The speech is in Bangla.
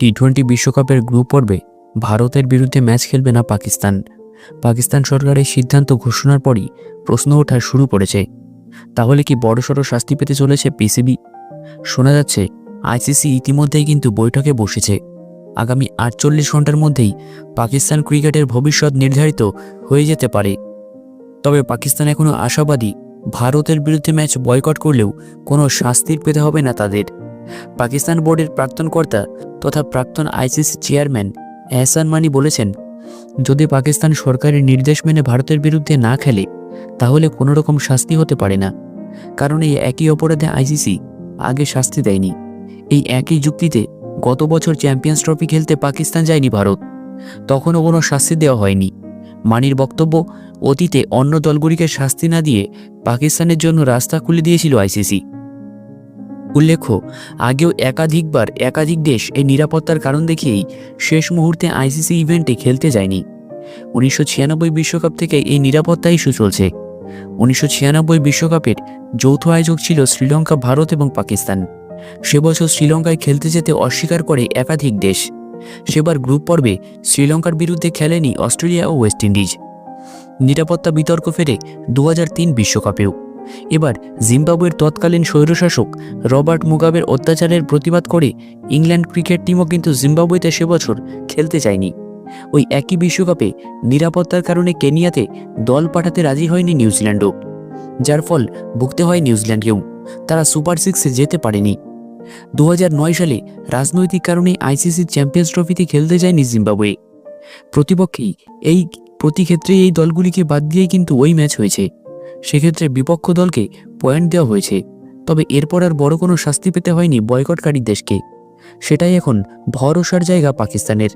টি টোয়েন্টি বিশ্বকাপের গ্রুপ পর্বে ভারতের বিরুদ্ধে ম্যাচ খেলবে না পাকিস্তান। পাকিস্তান সরকারের সিদ্ধান্ত ঘোষণার পরই প্রশ্ন ওঠা শুরু করেছে। তাহলে কি বড়সড় শাস্তি পেতে চলেছে পিসিবি শোনা যাচ্ছে আইসিসি ইতিমধ্যেই কিন্তু বৈঠকে বসেছে। আগামী আটচল্লিশ ঘণ্টার মধ্যেই পাকিস্তান ক্রিকেটের ভবিষ্যৎ নির্ধারিত হয়ে যেতে পারে। তবে পাকিস্তান এখনও আশাবাদী, ভারতের বিরুদ্ধে ম্যাচ বয়কট করলেও কোনো শাস্তির পেতে হবে না তাদের। পাকিস্তান বোর্ডের প্রাক্তন কর্তা তথা প্রাক্তন আইসিসি চেয়ারম্যান এহসান মানি বলেছেন, যদি পাকিস্তান সরকারের নির্দেশ মেনে ভারতের বিরুদ্ধে না খেলে, তাহলে কোনো রকম শাস্তি হতে পারে না। কারণ এই একই অপরাধে আইসিসি আগে শাস্তি দেয়নি। এই একই যুক্তিতে গত বছর চ্যাম্পিয়ন্স ট্রফি খেলতে পাকিস্তান যায়নি ভারত। তখনও কোনো শাস্তি দেওয়া হয়নি। মানির বক্তব্য, অতীতে অন্য দলগুলিকে শাস্তি না দিয়ে পাকিস্তানের জন্য রাস্তা খুলে দিয়েছিল আইসিসি। উল্লেখ্য, আগেও একাধিকবার একাধিক দেশ এই নিরাপত্তার কারণ দেখিয়েই শেষ মুহূর্তে আইসিসি ইভেন্টে খেলতে যায়নি। উনিশশো বিশ্বকাপ থেকে এই নিরাপত্তা ইস্যু চলছে উনিশশো বিশ্বকাপের যৌথ আয়োজক ছিল শ্রীলঙ্কা, ভারত এবং পাকিস্তান। সে বছর শ্রীলঙ্কায় খেলতে যেতে অস্বীকার করে একাধিক দেশ। সেবার গ্রুপ পর্বে শ্রীলঙ্কার বিরুদ্ধে খেলেনি অস্ট্রেলিয়া ও ওয়েস্ট ইন্ডিজ। নিরাপত্তা বিতর্ক ফেরে দু বিশ্বকাপেও। এবার জিম্বাবুয়ের তৎকালীন স্বৈরশাসক রবার্ট মুগাবের অত্যাচারের প্রতিবাদ করে ইংল্যান্ড ক্রিকেট টিমও কিন্তু জিম্বাবুয়েতে সে বছর খেলতে চায়নি। ওই একই বিশ্বকাপে নিরাপত্তার কারণে কেনিয়াতে দল পাঠাতে রাজি হয়নি নিউজিল্যান্ডও, যার ফল ভুগতে হয় নিউজিল্যান্ডকেও। তারা সুপার সিক্সে যেতে পারেনি। দু হাজার নয় সালে রাজনৈতিক কারণে আইসিসি চ্যাম্পিয়ন্স ট্রফিতে খেলতে যায়নি জিম্বাবুয়ে। প্রতিপক্ষেই এই, প্রতি ক্ষেত্রেই এই দলগুলিকে বাদ দিয়েই কিন্তু ওই ম্যাচ হয়েছে। সেক্ষেত্রে বিপক্ষ দলকে পয়েন্ট দেওয়া হয়েছে। তবে এরপর আর বড় কোনো শাস্তি পেতে হয়নি বয়কটকারী দেশকে। সেটাই এখন ভরসার জায়গা পাকিস্তানের।